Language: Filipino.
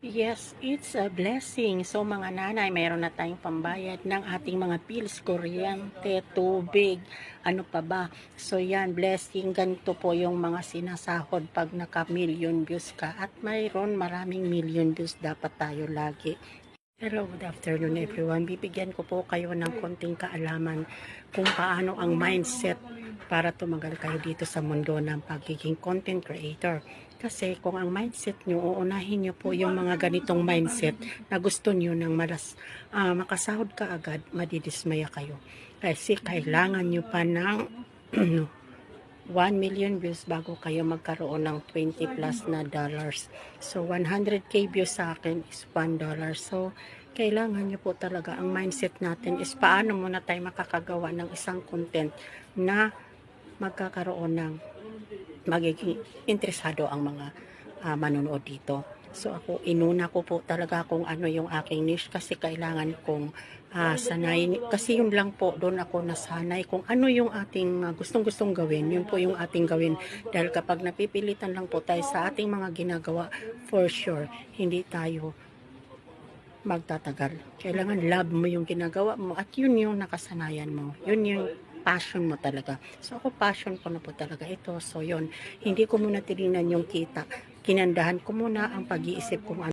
Yes, it's a blessing. So mga nanay, mayroon na tayong pambayad ng ating mga bills, kuryente, tubig, ano pa ba. So yan, blessing. Ganito po yung mga sinasahod pag naka-million views ka. At mayroon maraming million views dapat tayo lagi. Hello, good afternoon everyone. Bibigyan ko po kayo ng konting kaalaman kung paano ang mindset para tumagal kayo dito sa mundo ng pagiging content creator. Kasi kung ang mindset nyo, uunahin nyo po yung mga ganitong mindset na gusto nyo ng malas, ah, makasahod ka agad, madidismaya kayo. Kasi kailangan nyo pa ng 1 million views bago kayo magkaroon ng 20 plus na dollars. So, 100k views sa akin is 1 dollar. So, kailangan nyo po talaga, ang mindset natin is paano muna tayo makakagawa ng isang content na magkakaroon ng magiging interesado ang mga ah, manonood dito. So ako, inuna ko po talaga kung ano yung aking niche kasi kailangan kong ah, sanay. Kasi yun lang po, doon ako nasanay kung ano yung ating ah, gustong-gustong gawin. Yun po yung ating gawin. Dahil kapag napipilitan lang po tayo sa ating mga ginagawa, for sure, hindi tayo magtatagal. Kailangan love mo yung ginagawa mo at yun yung nakasanayan mo. Yun yung passion mo talaga. So ako passion ko na po talaga ito. So yun, hindi ko muna tinignan yung kita. Kinandahan ko muna ang pag-iisip kung ano